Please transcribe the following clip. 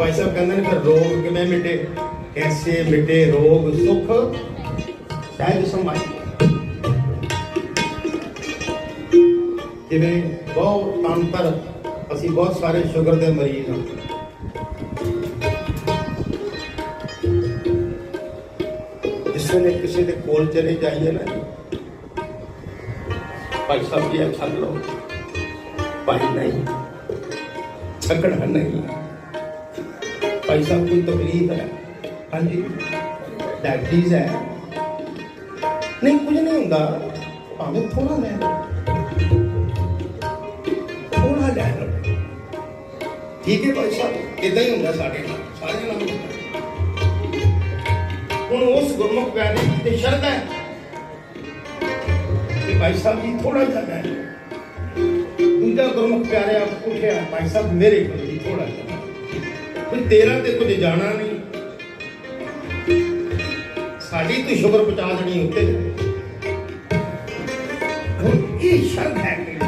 ਭਾਈ ਸਾਹਿਬ ਕਹਿੰਦੇ ਨੇ ਫਿਰ ਰੋਗ ਕਿਵੇਂ ਮਿਟੇ? ਕੈਸੇ ਮਿਟੇ, ਰੋਗ, ਸੁਖ, ਸਹਿਜ ਸਮਾਈ ਜਿਵੇਂ ਬਹੁਤ ਅੰਤਰ ਅਸੀਂ ਬਹੁਤ ਸਾਰੇ ਸ਼ੂਗਰ ਦੇ ਮਰੀਜ਼ ਹਾਂ। ਜਿਸ ਵੇਲੇ ਕਿਸੇ ਦੇ ਕੋਲ ਚਲੇ ਜਾਈਏ ਨਾ, ਭਾਈ ਸਾਹਿਬ ਜੀ ਇਹ ਛੱਡ ਲਓ। ਭਾਈ ਨਹੀਂ। ਛੱਡਣਾ ਨਹੀਂ। ਭਾਈ ਸਾਹਿਬ, ਕੋਈ ਤਕਲੀਫ ਹੈ? ਹਾਂਜੀ? ਡਾਇਬੀਟੀਜ਼ ਹੈ। ਨਹੀਂ, ਕੁਝ ਨਹੀਂ ਹੁੰਦਾ। ਭਾਵੇਂ ਥੋੜਾ ਲੈ ਥੋੜਾ ਲੈ ਲਓ। ਠੀਕ ਹੈ ਭਾਈ ਸਾਹਿਬ ਇਦਾਂ ਹੀ ਹੁੰਦਾ ਸਾਡੇ ਨਾਲ, ਸਾਰੇ ਨਾਲ। ਹੁਣ ਉਸ ਗੁਰਮੁਖ ਪਿਆਰੇ ਦੀ ਤੇ ਸ਼ਰਧਾ ਹੈ। ਕਿ ਭਾਈ ਸਾਹਿਬ ਜੀ ਥੋੜਾ ਜਿਹਾ ਲੈ ਦੂਜਾ ਗੁਰਮੁਖ ਪਿਆਰੇ ਆਪ ਪੁੱਛਿਆ ਭਾਈ ਸਾਹਿਬ ਮੇਰੇ ਕੋਲ ਥੋੜਾ ਜਿਹਾ। ਕੋਈ ਤੇਰਾ ਤੇ ਕੁਝ ਜਾਣਾ ਨਹੀਂ। ਸਾਡੀ ਤੂੰ ਸ਼ੁਕਰ ਪਹੁੰਚਾ ਦੇਣੀ ਉੱਤੇ। ਹੁਣ ਇਹ ਸ਼ਰਤ ਹੈ